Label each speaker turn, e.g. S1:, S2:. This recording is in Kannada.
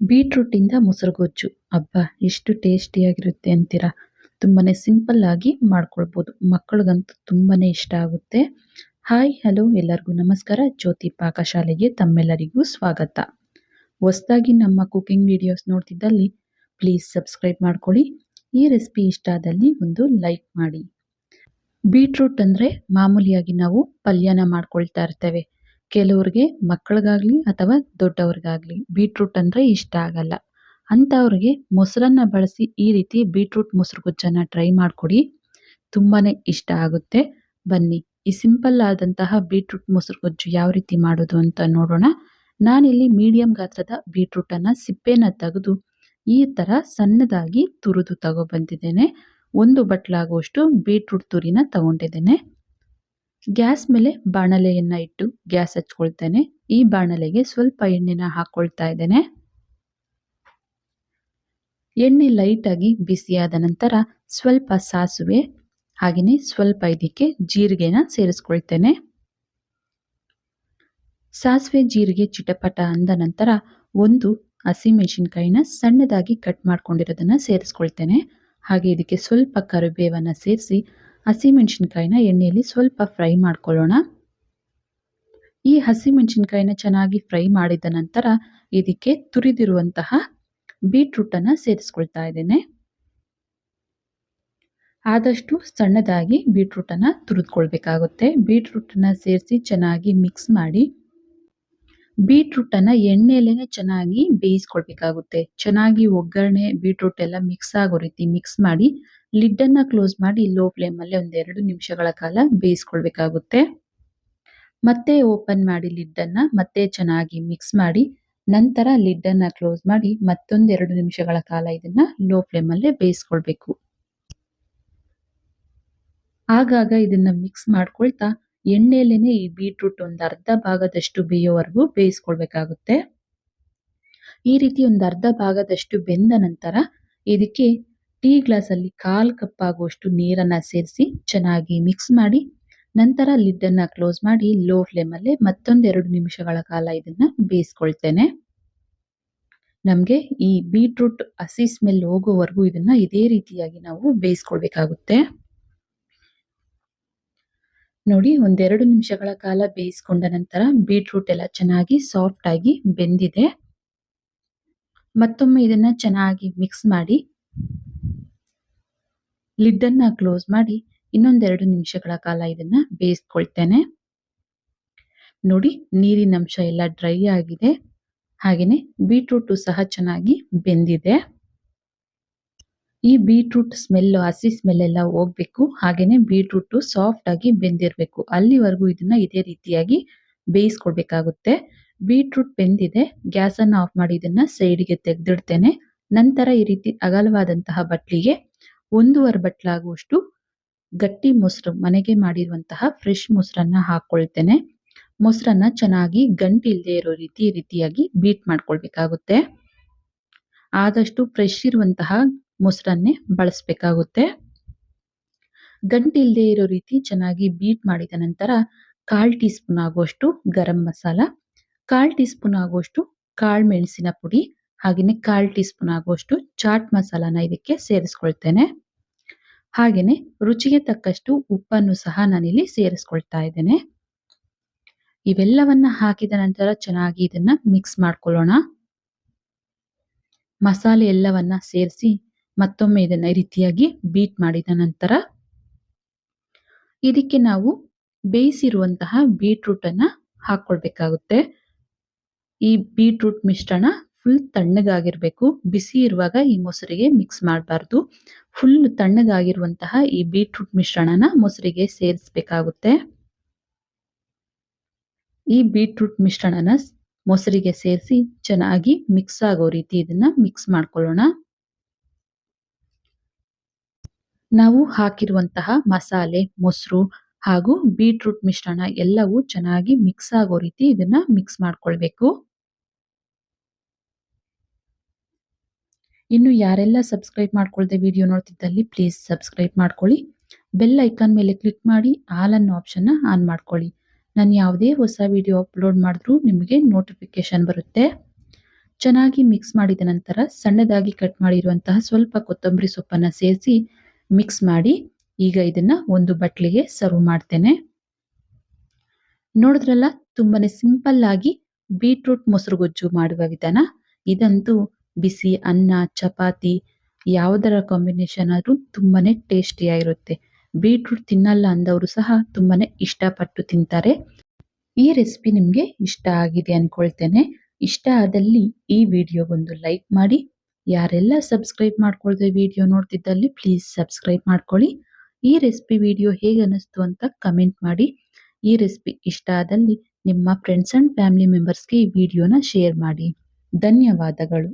S1: ಬೀಟ್ರೂಟಿಂದ ಮೊಸರುಗೊಜ್ಜು. ಅಬ್ಬಾ, ಎಷ್ಟು ಟೇಸ್ಟಿಯಾಗಿರುತ್ತೆ ಅಂತೀರಾ? ತುಂಬಾನೇ ಸಿಂಪಲ್ ಆಗಿ ಮಾಡ್ಕೊಳ್ಬೋದು. ಮಕ್ಕಳಿಗಂತೂ ತುಂಬಾನೇ ಇಷ್ಟ ಆಗುತ್ತೆ. ಹಾಯ್, ಹಲೋ, ಎಲ್ಲರಿಗೂ ನಮಸ್ಕಾರ. ಜ್ಯೋತಿ ಪಾಕಶಾಲೆಗೆ ತಮ್ಮೆಲ್ಲರಿಗೂ ಸ್ವಾಗತ. ಹೊಸದಾಗಿ ನಮ್ಮ ಕುಕಿಂಗ್ ವಿಡಿಯೋಸ್ ನೋಡ್ತಿದ್ದಲ್ಲಿ ಪ್ಲೀಸ್ ಸಬ್ಸ್ಕ್ರೈಬ್ ಮಾಡ್ಕೊಳ್ಳಿ. ಈ ರೆಸಿಪಿ ಇಷ್ಟ ಆದಲ್ಲಿ ಒಂದು ಲೈಕ್ ಮಾಡಿ. ಬೀಟ್ರೂಟ್ ಅಂದರೆ ಮಾಮೂಲಿಯಾಗಿ ನಾವು ಪಲ್ಯನ ಮಾಡ್ಕೊಳ್ತಾ ಇರ್ತೇವೆ. ಕೆಲವ್ರಿಗೆ ಮಕ್ಕಳಿಗಾಗ್ಲಿ ಅಥವಾ ದೊಡ್ಡವ್ರಿಗಾಗ್ಲಿ ಬೀಟ್ರೂಟ್ ಅಂದರೆ ಇಷ್ಟ ಆಗಲ್ಲ. ಅಂಥವ್ರಿಗೆ ಮೊಸರನ್ನ ಬಳಸಿ ಈ ರೀತಿ ಬೀಟ್ರೂಟ್ ಮೊಸರು ಗೊಜ್ಜನ್ನು ಟ್ರೈ ಮಾಡಿಕೊಡಿ. ತುಂಬಾ ಇಷ್ಟ ಆಗುತ್ತೆ. ಬನ್ನಿ, ಈ ಸಿಂಪಲ್ ಆದಂತಹ ಬೀಟ್ರೂಟ್ ಮೊಸರು ಗೊಜ್ಜು ಯಾವ ರೀತಿ ಮಾಡೋದು ಅಂತ ನೋಡೋಣ. ನಾನಿಲ್ಲಿ ಮೀಡಿಯಂ ಗಾತ್ರದ ಬೀಟ್ರೂಟನ್ನು ಸಿಪ್ಪೆನ ತೆಗೆದು ಈ ಥರ ಸಣ್ಣದಾಗಿ ತುರಿದು ತಗೊಬಂದಿದ್ದೇನೆ ಒಂದು ಬಟ್ಲಾಗುವಷ್ಟು ಬೀಟ್ರೂಟ್ ತುರಿನ ತಗೊಂಡಿದ್ದೇನೆ. ಗ್ಯಾಸ್ ಮೇಲೆ ಬಾಣಲೆಯನ್ನ ಇಟ್ಟು ಗ್ಯಾಸ್ ಹಚ್ಕೊಳ್ತೇನೆ. ಈ ಬಾಣಲೆಗೆ ಸ್ವಲ್ಪ ಎಣ್ಣೆನ ಹಾಕೊಳ್ತಾ ಇದ್ದೇನೆ. ಎಣ್ಣೆ ಲೈಟಾಗಿ ಬಿಸಿಯಾದ ನಂತರ ಸ್ವಲ್ಪ ಸಾಸಿವೆ ಹಾಗೆಯೇ ಸ್ವಲ್ಪ ಇದಕ್ಕೆ ಜೀರಿಗೆನ ಸೇರಿಸ್ಕೊಳ್ತೇನೆ. ಸಾಸಿವೆ ಜೀರಿಗೆ ಚಿಟಪಟ ಅಂದ ನಂತರ ಒಂದು ಹಸಿಮೆಣಸಿನ್ಕಾಯಿನ ಸಣ್ಣದಾಗಿ ಕಟ್ ಮಾಡ್ಕೊಂಡಿರೋದನ್ನ ಸೇರಿಸ್ಕೊಳ್ತೇನೆ. ಹಾಗೆ ಇದಕ್ಕೆ ಸ್ವಲ್ಪ ಕರಿಬೇವನ್ನು ಸೇರಿಸಿ ಹಸಿಮೆಣಸಿನ್ಕಾಯಿನ ಎಣ್ಣೆಯಲ್ಲಿ ಸ್ವಲ್ಪ ಫ್ರೈ ಮಾಡ್ಕೊಳ್ಳೋಣ. ಈ ಹಸಿಮೆಣಸಿನ್ಕಾಯಿನ ಚೆನ್ನಾಗಿ ಫ್ರೈ ಮಾಡಿದ ನಂತರ ಇದಕ್ಕೆ ತುರಿದಿರುವಂತಹ ಬೀಟ್ರೂಟನ್ನು ಸೇರಿಸ್ಕೊಳ್ತಾ ಇದ್ದೇನೆ. ಆದಷ್ಟು ಸಣ್ಣದಾಗಿ ಬೀಟ್ರೂಟನ್ನು ತುರಿದುಕೊಳ್ಬೇಕಾಗುತ್ತೆ. ಬೀಟ್ರೂಟನ್ನು ಸೇರಿಸಿ ಚೆನ್ನಾಗಿ ಮಿಕ್ಸ್ ಮಾಡಿ ಬೀಟ್ರೂಟನ್ನು ಎಣ್ಣೆಯಲ್ಲೇ ಚೆನ್ನಾಗಿ ಬೇಯಿಸ್ಕೊಳ್ಬೇಕಾಗುತ್ತೆ ಚೆನ್ನಾಗಿ ಒಗ್ಗರಣೆ, ಬೀಟ್ರೂಟ್ ಎಲ್ಲ ಮಿಕ್ಸ್ ಆಗೋ ರೀತಿ ಮಿಕ್ಸ್ ಮಾಡಿ, ಲಿಡ್ಡನ್ನು ಕ್ಲೋಸ್ ಮಾಡಿ ಲೋ ಫ್ಲೇಮ್ ಅಲ್ಲಿ ಒಂದೆರಡು ನಿಮಿಷಗಳ ಕಾಲ ಬೇಯಿಸ್ಕೊಳ್ಬೇಕಾಗುತ್ತೆ ಮತ್ತೆ ಓಪನ್ ಮಾಡಿ ಲಿಡ್ಡನ್ನು ಮತ್ತೆ ಚೆನ್ನಾಗಿ ಮಿಕ್ಸ್ ಮಾಡಿ, ನಂತರ ಲಿಡ್ಡನ್ನು ಕ್ಲೋಸ್ ಮಾಡಿ ಮತ್ತೊಂದೆರಡು ನಿಮಿಷಗಳ ಕಾಲ ಇದನ್ನ ಲೋ ಫ್ಲೇಮ್ ಅಲ್ಲೇ ಬೇಯಿಸ್ಕೊಳ್ಬೇಕು ಆಗಾಗ ಇದನ್ನ ಮಿಕ್ಸ್ ಮಾಡ್ಕೊಳ್ತಾ ಎಣ್ಣೆಯಲ್ಲೇನೆ ಈ ಬೀಟ್ರೂಟ್ ಒಂದು ಅರ್ಧ ಭಾಗದಷ್ಟು ಬೇಯೋವರೆಗೂ ಬೇಯಿಸ್ಕೊಳ್ಬೇಕಾಗುತ್ತೆ. ಈ ರೀತಿ ಒಂದು ಅರ್ಧ ಭಾಗದಷ್ಟು ಬೆಂದ ನಂತರ ಇದಕ್ಕೆ ಟೀ ಗ್ಲಾಸಲ್ಲಿ ಕಾಲು ಕಪ್ ಆಗುವಷ್ಟು ನೀರನ್ನ ಸೇರಿಸಿ ಚೆನ್ನಾಗಿ ಮಿಕ್ಸ್ ಮಾಡಿ, ನಂತರ ಲಿಡ್ಡನ್ನು ಕ್ಲೋಸ್ ಮಾಡಿ ಲೋ ಫ್ಲೇಮಲ್ಲೇ ಮತ್ತೊಂದೆರಡು ನಿಮಿಷಗಳ ಕಾಲ ಇದನ್ನ ಬೇಯಿಸ್ಕೊಳ್ತೇನೆ. ನಮಗೆ ಈ ಬೀಟ್ರೂಟ್ ಹಸಿ ಸ್ಮೆಲ್ ಹೋಗೋವರೆಗೂ ಇದನ್ನ ಇದೇ ರೀತಿಯಾಗಿ ನಾವು ಬೇಯಿಸ್ಕೊಳ್ಬೇಕಾಗುತ್ತೆ. ನೋಡಿ ಒಂದೆರಡು ನಿಮಿಷಗಳ ಕಾಲ ಬೇಯಿಸ್ಕೊಂಡ ನಂತರ ಬೀಟ್ರೂಟ್ ಎಲ್ಲ ಚೆನ್ನಾಗಿ ಸಾಫ್ಟ್ ಆಗಿ ಬೆಂದಿದೆ. ಮತ್ತೊಮ್ಮೆ ಇದನ್ನ ಚೆನ್ನಾಗಿ ಮಿಕ್ಸ್ ಮಾಡಿ ಲಿಡ್ಡನ್ನ ಕ್ಲೋಸ್ ಮಾಡಿ ಇನ್ನೊಂದೆರಡು ನಿಮಿಷಗಳ ಕಾಲ ಇದನ್ನ ಬೇಯಿಸ್ಕೊಳ್ತೇನೆ. ನೋಡಿ ನೀರಿನ ಅಂಶ ಎಲ್ಲ ಡ್ರೈ ಆಗಿದೆ. ಹಾಗೆಯೇ ಬೀಟ್ರೂಟು ಸಹ ಚೆನ್ನಾಗಿ ಬೆಂದಿದೆ. ಈ ಬೀಟ್ರೂಟ್ ಸ್ಮೆಲ್ ಹಸಿ ಸ್ಮೆಲ್ ಎಲ್ಲ ಹೋಗ್ಬೇಕು. ಹಾಗೇನೆ ಬೀಟ್ರೂಟ್ ಸಾಫ್ಟ್ ಆಗಿ ಬೆಂದಿರಬೇಕು. ಅಲ್ಲಿವರೆಗೂ ಇದನ್ನ ಇದೇ ರೀತಿಯಾಗಿ ಬೇಯಿಸ್ಕೊಡ್ಬೇಕಾಗುತ್ತೆ. ಬೀಟ್ರೂಟ್ ಬೆಂದಿದೆ. ಗ್ಯಾಸ್ ಅನ್ನು ಆಫ್ ಮಾಡಿ ಇದನ್ನ ಸೈಡ್ಗೆ ತೆಗೆದಿಡ್ತೇನೆ. ನಂತರ ಈ ರೀತಿ ಅಗಲವಾದಂತಹ ಬಟ್ಲಿಗೆ ಒಂದೂವರೆ ಬಟ್ಲಾಗುವಷ್ಟು ಗಟ್ಟಿ ಮೊಸರು, ಮನೆಗೆ ಮಾಡಿರುವಂತಹ ಫ್ರೆಶ್ ಮೊಸರನ್ನ ಹಾಕೊಳ್ತೇನೆ ಮೊಸರನ್ನ ಚೆನ್ನಾಗಿ ಗಂಟಿಲ್ದೇ ಇರೋ ರೀತಿ ರೀತಿಯಾಗಿ ಬೀಟ್ ಮಾಡ್ಕೊಳ್ಬೇಕಾಗುತ್ತೆ. ಆದಷ್ಟು ಫ್ರೆಶ್ ಇರುವಂತಹ ಮೊಸರನ್ನೇ ಬಳಸಬೇಕಾಗುತ್ತೆ. ಗಂಟಿಲ್ದೇ ಇರೋ ರೀತಿ ಚೆನ್ನಾಗಿ ಬೀಟ್ ಮಾಡಿದ ನಂತರ ಕಾಲ್ ಟೀ ಸ್ಪೂನ್ ಆಗುವಷ್ಟು ಗರಂ ಮಸಾಲ, ಕಾಲ್ ಟೀ ಸ್ಪೂನ್ ಆಗುವಷ್ಟು ಕಾಳು ಮೆಣಸಿನ ಪುಡಿ ಹಾಗೆಯೇ ಕಾಲ್ ಟೀ ಸ್ಪೂನ್ ಆಗುವಷ್ಟು ಚಾಟ್ ಮಸಾಲಾನ ಇದಕ್ಕೆ ಸೇರಿಸ್ಕೊಳ್ತೇನೆ. ಹಾಗೆಯೇ ರುಚಿಗೆ ತಕ್ಕಷ್ಟು ಉಪ್ಪನ್ನು ಸಹ ನಾನಿಲ್ಲಿ ಸೇರಿಸ್ಕೊಳ್ತಾ ಇದ್ದೇನೆ. ಇವೆಲ್ಲವನ್ನ ಹಾಕಿದ ನಂತರ ಚೆನ್ನಾಗಿ ಇದನ್ನ ಮಿಕ್ಸ್ ಮಾಡ್ಕೊಳ್ಳೋಣ. ಮಸಾಲೆ ಎಲ್ಲವನ್ನ ಸೇರಿಸಿ ಮತ್ತೊಮ್ಮೆ ಇದನ್ನ ಈ ರೀತಿಯಾಗಿ ಬೀಟ್ ಮಾಡಿದ ನಂತರ ಇದಕ್ಕೆ ನಾವು ಬೇಯಿಸಿರುವಂತಹ ಬೀಟ್ರೂಟ್ ಅನ್ನ ಹಾಕೊಳ್ಬೇಕಾಗುತ್ತೆ. ಈ ಬೀಟ್ರೂಟ್ ಮಿಶ್ರಣ ಫುಲ್ ತಣ್ಣಗಾಗಿರಬೇಕು. ಬಿಸಿ ಇರುವಾಗ ಈ ಮೊಸರಿಗೆ ಮಿಕ್ಸ್ ಮಾಡಬಾರ್ದು. ಫುಲ್ ತಣ್ಣಗಾಗಿರುವಂತಹ ಈ ಬೀಟ್ರೂಟ್ ಮಿಶ್ರಣನ ಮೊಸರಿಗೆ ಸೇರಿಸಬೇಕಾಗುತ್ತೆ. ಈ ಬೀಟ್ರೂಟ್ ಮಿಶ್ರಣನ ಮೊಸರಿಗೆ ಸೇರಿಸಿ ಚೆನ್ನಾಗಿ ಮಿಕ್ಸ್ ಆಗೋ ರೀತಿ ಇದನ್ನ ಮಿಕ್ಸ್ ಮಾಡ್ಕೊಳ್ಳೋಣ. ನಾವು ಹಾಕಿರುವಂತಹ ಮಸಾಲೆ, ಮೊಸರು ಹಾಗೂ ಬೀಟ್ರೂಟ್ ಮಿಶ್ರಣ ಎಲ್ಲವೂ ಚೆನ್ನಾಗಿ ಮಿಕ್ಸ್ ಆಗೋ ರೀತಿ ಇದನ್ನ ಮಿಕ್ಸ್ ಮಾಡ್ಕೊಳ್ಬೇಕು. ಇನ್ನು ಯಾರೆಲ್ಲ ಸಬ್ಸ್ಕ್ರೈಬ್ ಮಾಡ್ಕೊಳ್ದೆ ವಿಡಿಯೋ ನೋಡ್ತಿದ್ದಲ್ಲಿ ಪ್ಲೀಸ್ ಸಬ್ಸ್ಕ್ರೈಬ್ ಮಾಡ್ಕೊಳ್ಳಿ. ಬೆಲ್ ಐಕಾನ್ ಮೇಲೆ ಕ್ಲಿಕ್ ಮಾಡಿ ಆಲ್ ಅನ್ನೋ ಆಪ್ಷನ್ನ ಆನ್ ಮಾಡ್ಕೊಳ್ಳಿ. ನಾನು ಯಾವುದೇ ಹೊಸ ವಿಡಿಯೋ ಅಪ್ಲೋಡ್ ಮಾಡಿದ್ರೂ ನಿಮಗೆ ನೋಟಿಫಿಕೇಶನ್ ಬರುತ್ತೆ. ಚೆನ್ನಾಗಿ ಮಿಕ್ಸ್ ಮಾಡಿದ ನಂತರ ಸಣ್ಣದಾಗಿ ಕಟ್ ಮಾಡಿರುವಂತಹ ಸ್ವಲ್ಪ ಕೊತ್ತಂಬರಿ ಸೊಪ್ಪನ್ನ ಸೇರಿಸಿ ಮಿಕ್ಸ್ ಮಾಡಿ ಈಗ ಇದನ್ನ ಒಂದು ಬಟ್ಲಿಗೆ ಸರ್ವ್ ಮಾಡ್ತೇನೆ. ನೋಡಿದ್ರಲ್ಲ, ತುಂಬಾನೇ ಸಿಂಪಲ್ ಆಗಿ ಬೀಟ್ರೂಟ್ ಮೊಸರು ಗೊಜ್ಜು ಮಾಡುವ ವಿಧಾನ. ಇದಂತೂ ಬಿಸಿ ಅನ್ನ, ಚಪಾತಿ, ಯಾವುದರ ಕಾಂಬಿನೇಷನ್ ಆದ್ರೂ ತುಂಬಾನೇ ಟೇಸ್ಟಿಯಾಗಿರುತ್ತೆ ಬೀಟ್ರೂಟ್ ತಿನ್ನಲ್ಲ ಅಂದವರು ಸಹ ತುಂಬಾನೇ ಇಷ್ಟಪಟ್ಟು ತಿಂತಾರೆ. ಈ ರೆಸಿಪಿ ನಿಮಗೆ ಇಷ್ಟ ಆಗಿದೆ ಅಂದ್ಕೊಳ್ತೇನೆ ಇಷ್ಟ ಆದಲ್ಲಿ ಈ ವಿಡಿಯೋಗೊಂದು ಲೈಕ್ ಮಾಡಿ. ಯಾರೆಲ್ಲ ಸಬ್ಸ್ಕ್ರೈಬ್ ಮಾಡ್ಕೊಳ್ದೆ ವಿಡಿಯೋ ನೋಡ್ತಿದ್ದಲ್ಲಿ ಪ್ಲೀಸ್ ಸಬ್ಸ್ಕ್ರೈಬ್ ಮಾಡ್ಕೊಳ್ಳಿ. ಈ ರೆಸಿಪಿ ವಿಡಿಯೋ ಹೇಗೆ ಅನ್ನಿಸ್ತು ಅಂತ ಕಮೆಂಟ್ ಮಾಡಿ. ಈ ರೆಸಿಪಿ ಇಷ್ಟ ಆದಲ್ಲಿ ನಿಮ್ಮ ಫ್ರೆಂಡ್ಸ್ ಅಂಡ್ ಫ್ಯಾಮಿಲಿ ಮೆಂಬರ್ಸ್ಗೆ ಈ ವಿಡಿಯೋನ ಶೇರ್ ಮಾಡಿ. ಧನ್ಯವಾದಗಳು.